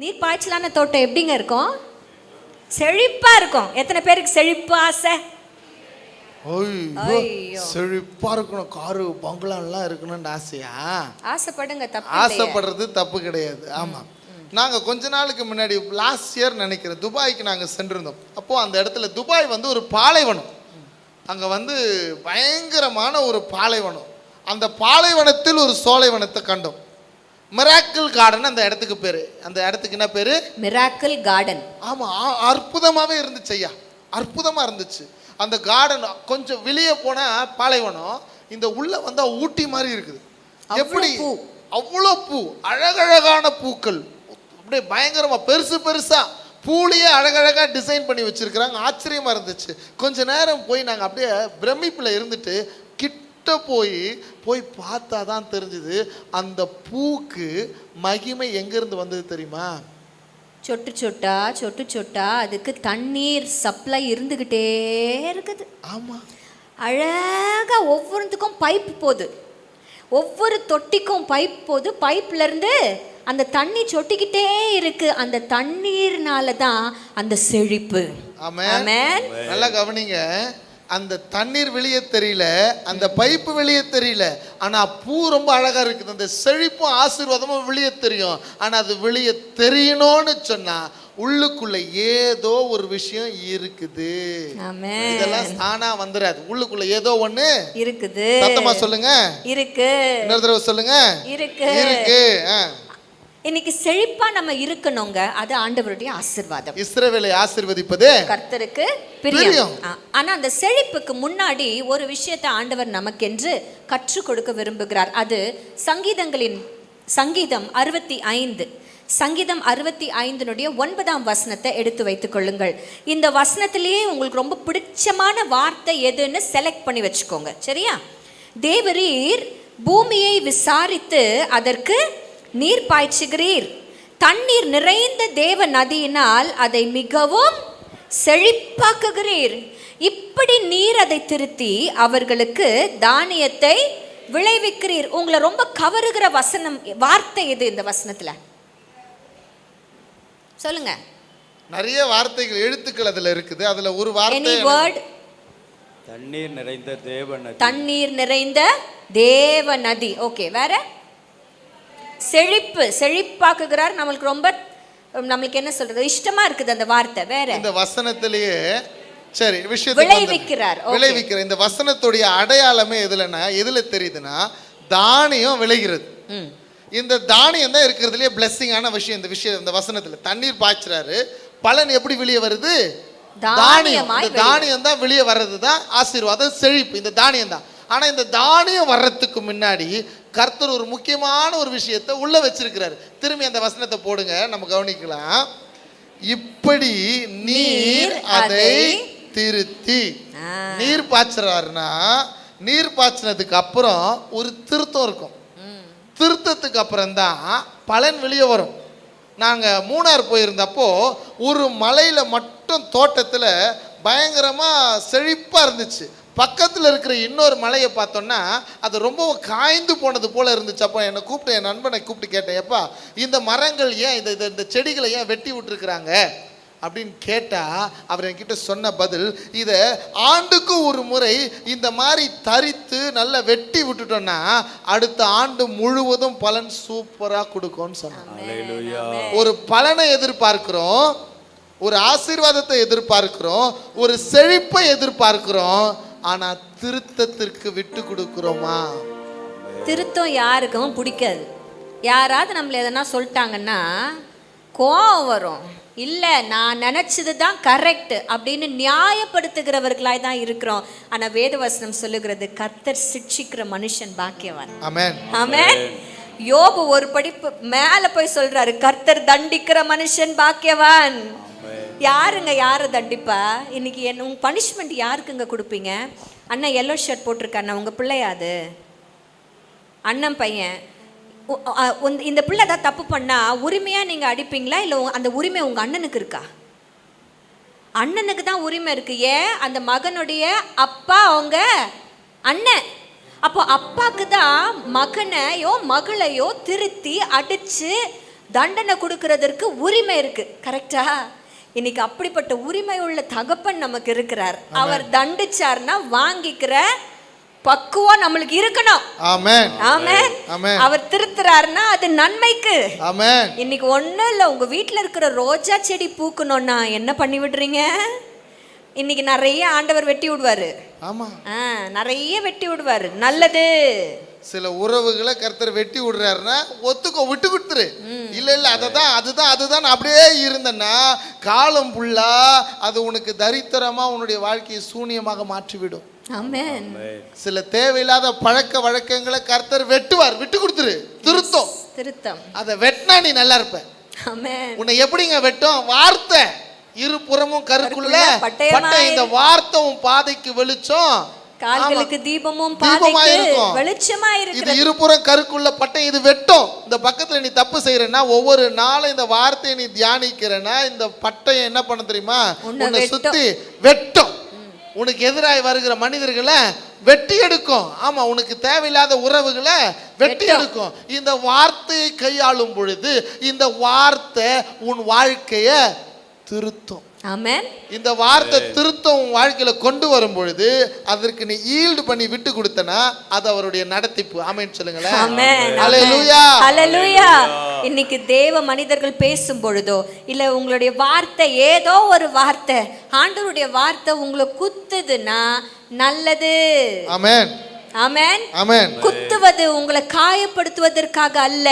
நீர் பாய்ச்சலான தோட்டம் எப்படிங்க இருக்கும்? செழிப்பா இருக்கும். எத்தனை பேருக்கு செழிப்பு ஆசை. செழிப்பா இருக்கணும். காரு பங்களாலாம் இருக்கணும்னு ஆசையா? ஆசைப்படுங்க தப்பு. ஆசைப்படுறது தப்பு கிடையாது. ஆமா. நாங்க கொஞ்ச நாளுக்கு முன்னாடி லாஸ்ட் இயர் நினைக்கிறேன் துபாய்க்கு நாங்க சென்றிருந்தோம். அப்போ அந்த இடத்துல துபாய் வந்து ஒரு பாலைவனம். அங்க வந்து பயங்கரமான ஒரு பாலைவனம். அந்த பாலைவனத்தில் ஒரு சோலைவனத்தை கண்டோம். மிராக்கிள் கார்டன் அந்த இடத்துக்கு பேரு. அந்த இடத்துக்கு என்ன பேரு? மிராக்கிள் கார்டன் ஆமா ஆ- அற்புதமாவே இருந்துச்சு ஐயா. அற்புதமா இருந்துச்சு. அந்த கார்டன் கொஞ்சம் வெளியே போனா பாலைவனம் இந்த உள்ள வந்தா ஊட்டி மாதிரி இருக்குது. எப்படி? பூ. அவ்வளோ பூ. அழகழகான பூக்கள். அப்படியே பயங்கரமா பெருசு பெருசா பூலையே அழகழகா டிசைன் பண்ணி வச்சிருக்கிறாங்க. ஆச்சரியமா இருந்துச்சு. கொஞ்ச நேரம் போய் நாங்க அப்படியே பிரமிப்புல இருந்துட்டு கிட்ட போய் போய் பார்த்தா தான் தெரிஞ்சுது அந்த பூக்கு மகிமை எங்கிருந்து வந்தது தெரியுமா? சொட்டு சொட்டா சொட்டு சொட்டா அதுக்கு தண்ணீர் சப்ளை இருந்துக்கிட்டே இருக்குது. ஆமா. அழகா ஒவ்வொருத்துக்கும் பைப் போகுது ஒவ்வொரு தொட்டிக்கும் பைப் போகுது பைப்ல இருந்து அந்த தண்ணி சொட்டிக்கிட்டே இருக்கு. அந்த தண்ணீர்னால தான் அந்த செழிப்பு. ஆமென். நல்லா கவனிங்க. அந்த தண்ணீர் வெளியே தெரியல அந்த பைப்பு வெளியே தெரியல. ஆனா பூ ரொம்ப அழகா இருக்குது. அந்த செழிப்பும் ஆசீர்வாதமும் வெளியே தெரியும். ஆனா அது வெளியே தெரியணும்னு சொன்னா உள்ளுக்குள்ள ஏதோ ஒரு விஷயம் இருக்குது. இதெல்லாம் தானா வந்துடாது உள்ளுக்குள்ள ஏதோ ஒண்ணு இருக்குது. சத்தமா சொல்லுங்க. இருக்கு. இன்னொரு தடவை சொல்லுங்க. இருக்கு. இருக்கு. ஆ. இன்னைக்கு செழிப்பா நம்ம இருக்கணுங்க. அது ஆண்டவருடைய ஆசீர்வாதம். இஸ்ரவேலை ஆசீர்வதிப்பது கர்த்தருக்கு பிரியம். ஆனா அந்த செழிப்புக்கு முன்னாடி ஒரு விஷயத்தை ஆண்டவர் நமக்கென்று கற்றுக் கொடுக்க விரும்புகிறார். அது சங்கீதங்களின் சங்கீதம் அறுபத்தி ஐந்து. சங்கீதம் அறுபத்தி ஐந்தினுடைய ஒன்பதாம் வசனத்தை எடுத்து வைத்துக் கொள்ளுங்கள். இந்த வசனத்திலேயே உங்களுக்கு ரொம்ப பிடிச்சமான வார்த்தை எதுன்னு செலக்ட் பண்ணி வச்சுக்கோங்க. சரியா? தேவரீர் பூமியை விசாரித்து அதற்கு நீர் பாய்ச்சுகிறீர். தண்ணீர் நிறைந்த தேவ நதியினால் அதை மிகவும் செழிப்பாக்குகிறீர். இப்படி நீர் அதை திருத்தி அவர்களுக்கு தானியத்தை விளைவிக்கிறீர். உங்களை ரொம்ப கவருகிற வசனம் வார்த்தை எது இந்த வசனத்துல. சொல்லுங்க. நிறைய வார்த்தைகள் எழுத்துக்கள் அதுல இருக்குது. அதுல ஒரு வார்த்தை வேர்ட் தண்ணீர் நிறைந்த தேவன் தண்ணீர் நிறைந்த தேவ நதி. ஓகே வேற? செழிப்பு செழிப்பாக்குகிறார். நம்மளுக்கு ரொம்ப நம்மளுக்கு என்ன சொல்றது? இஷ்டமா இருக்குது அந்த வார்த்தை வேற. இந்த வசனத்திலேயே சரி விஷயத்துக்கு விளைவிக்கிறார், வந்துடுறேன். okay. விளைவிக்கிற இந்த வசனத்துடைய அடையாளமே எதுலன்னா எதுல தெரியுதுன்னா தானியம் விளைகிறது. இந்த தானியம் தான் இருக்கிறதுலயே பிளெஸ்ஸிங்கான விஷயம் இந்த விஷயம் இந்த வசனத்துல. தண்ணீர் பாய்ச்சுறாரு. பலன் எப்படி வெளியே வருது? தானியம். இந்த தானியம் தான் வெளியே வர்றது தான் ஆசீர்வாதம் செழிப்பு. இந்த தானியம் தான். ஆனா இந்த தானியம் வர்றதுக்கு முன்னாடி கர்த்தர் ஒரு முக்கியமான ஒரு விஷயத்தை உள்ள வச்சிருக்கிறாரு. திரும்பி அந்த வசனத்தை போடுங்க நம்ம கவனிக்கலாம். இப்படி நீர் அதை திருத்தி. நீர் பாய்ச்சுறாருன்னா நீர் பாய்ச்சினதுக்கு அப்புறம் ஒரு திருத்தம் இருக்கும். திருத்தத்துக்கு அப்புறம்தான் பலன் வெளியே வரும். நாங்கள் மூணார் போயிருந்தப்போ ஒரு மலையில் மட்டும் தோட்டத்தில் பயங்கரமாக செழிப்பாக இருந்துச்சு. பக்கத்தில் இருக்கிற இன்னொரு மலையை பார்த்தோன்னா அது ரொம்ப காய்ந்து போனது போல இருந்துச்சு. அப்போ என்னை கூப்பிட்டு என் நண்பனை கூப்பிட்டு கேட்டேன் எப்பா இந்த மரங்கள் ஏன் இந்த இந்த- இந்த செடிகளை ஏன் வெட்டி விட்டுருக்குறாங்க? அப்படின்னு கேட்டா அவர் என்கிட்ட சொன்ன பதில் இதை ஆண்டுக்கு ஒரு முறை இந்த மாதிரி தரித்து நல்லா வெட்டி விட்டுட்டோம்னா அடுத்த ஆண்டு முழுவதும் பலன் சூப்பரா கொடுக்கும்னு சொன்னாங்க. ஒரு பலனை எதிர்பார்க்கிறோம் ஒரு ஆசீர்வாதத்தை எதிர்பார்க்கிறோம் ஒரு செழிப்பை எதிர்பார்க்கிறோம் ஆனா திருத்தத்திற்கு விட்டு கொடுக்கிறோமா? திருத்தம் யாருக்கும் பிடிக்காது. யாராவது நம்மள எதனா சொல்லிட்டாங்கன்னா கோவம் வரும். இல்லை நான் நினச்சது தான் கரெக்ட் அப்படின்னு நியாயப்படுத்துகிறவர்களாய் தான் இருக்கிறோம். ஆனால் வேதவசனம் சொல்லுகிறது கர்த்தர் சிட்சிக்கிற மனுஷன் பாக்கியவான். ஆமென். ஆமென். யோபு ஒரு படிப்பு மேலே போய் சொல்றாரு கர்த்தர் தண்டிக்கிற மனுஷன் பாக்கியவான். யாருங்க யாரை தண்டிப்பா? இன்னைக்கு என்ன உங்க பனிஷ்மெண்ட் யாருக்குங்க கொடுப்பீங்க? அண்ணன் எல்லோ ஷர்ட் போட்டிருக்காண்ணா உங்க பிள்ளையாது அண்ணன் பையன். உந்த- இந்த பிள்ளை ஏதாவது தப்பு பண்ணா உரிமையா நீங்க அடிப்பீங்களா? இல்லை அந்த உரிமை உங்க அண்ணனுக்கு இருக்கா? அண்ணனுக்கு தான் உரிமை இருக்கு. ஏன்? அந்த மகனுடைய அப்பா அவங்க அண்ணன். அப்போ அப்பாவுக்கு தான் மகனையோ மகளையோ திருத்தி அடிச்சு தண்டனை கொடுக்கறதற்கு உரிமை இருக்கு. கரெக்டா இன்னைக்கு அப்படிப்பட்ட உரிமை உள்ள தகப்பன் நமக்கு இருக்கிறார். அவர் தண்டிச்சார்னா வாங்கிக்கிற பக்குவம் நம்மளுக்கு இருக்கணும். ஆமென். ஆமென். ஆமென். அவர் திருத்துறாருன்னா அது நன்மைக்கு. ஆமென். இன்னைக்கு ஒண்ணும் இல்ல உங்க வீட்ல இருக்கிற ரோஜா செடி பூக்கணும்னா என்ன பண்ணி விடுறீங்க? இன்னைக்கு நிறைய ஆண்டவர் வெட்டி விடுவாரு. ஆமா. நிறைய வெட்டி விடுவாரு. நல்லது. சில உறவுகளை கர்த்தர் வெட்டி விடுறாருன்னா ஒத்துக்கோ விட்டு கொடுத்துரு. இல்ல இல்ல அததான் அதுதான் அதுதான். அப்படியே இருந்தன்னா காலம் ஃபுல்லா அது உனக்கு தரித்திரமா உன்னுடைய வாழ்க்கையை சூனியமாக மாற்றிவிடும். ஆமென். சில தேவையில்லாத பழக்க வழக்கங்களை கர்த்தர் வெட்டுவார். விட்டு கொடுத்துரு. திருத்தம். திருத்தம். அதை வெட்டினா நீ நல்லா இருப்ப. ஆமென். உன்னை எப்படிங்க வெட்டும்? வார்த்தை. இரு புறமும் கருக்குள்ள பட்டை இந்த வார்த்தை உன் பாதைக்கு வெளிச்சம். கால்களுக்கு தீபமும் தீபமா இருக்கும். வெளிச்சமா இது இருபுறம் கருக்குள்ள பட்டை இது வெட்டும். இந்த பக்கத்துல நீ தப்பு செய்யறன்னா ஒவ்வொரு நாளும் இந்த வார்த்தையை நீ தியானிக்கிறன்னா இந்த பட்டயம் என்ன பண்ண தெரியுமா? உன்னை. சுத்தி வெட்டும். உனக்கு எதிராய் வருகிற மனிதர்களை வெட்டி எடுக்கும். ஆமா உனக்கு தேவையில்லாத உறவுகளை வெட்டி. எடுக்கும். இந்த வார்த்தையை கையாளும் பொழுது இந்த வார்த்தை உன் வாழ்க்கைய திருத்தும். ஆமென் இந்த வார்த்தை திருத்தம் உன் வாழ்க்கையில கொண்டு வரும் பொழுது அதற்கு நீ ஈல்டு பண்ணி விட்டு கொடுத்தனா அது அவருடைய நடத்திப்பு. ஆமென் சொல்லுங்களேன். ஆமென் ஹalleluya ஹalleluya இன்னைக்கு தேவ மனிதர்கள் பேசும் பொழுதோ இல்ல உங்களுடைய வார்த்தை ஏதோ ஒரு வார்த்தை ஆண்டவருடைய வார்த்தை உங்களை குத்துதுன்னா நல்லது. ஆமென் ஆமென் ஆமென் குத்துவது உங்களை காயப்படுத்துவதற்காக அல்ல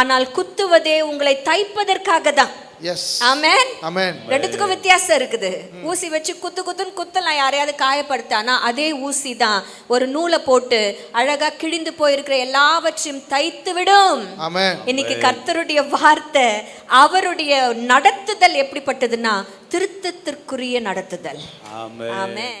ஆனால் குத்துவதே உங்களை தைப்பதற்காக தான். எஸ் ஆமென் ஆமென் ரெண்டுத்துக்கும் வித்தியாசம் இருக்குது. ஊசி வச்சு குத்து குத்துன்னு குத்தலாம் யாரையாவது காயப்படுத்தானா அதே ஊசி தான். ஒரு நூலை போட்டு அழகா கிழிந்து போயிருக்கிற எல்லாவற்றையும் தைத்து விடும். ஆமென் இன்னைக்கு கர்த்தருடைய வார்த்தை அவருடைய நடத்துதல் எப்படிப்பட்டதுன்னா திருத்தத்திற்குரிய நடத்துதல். ஆமென் ஆமென்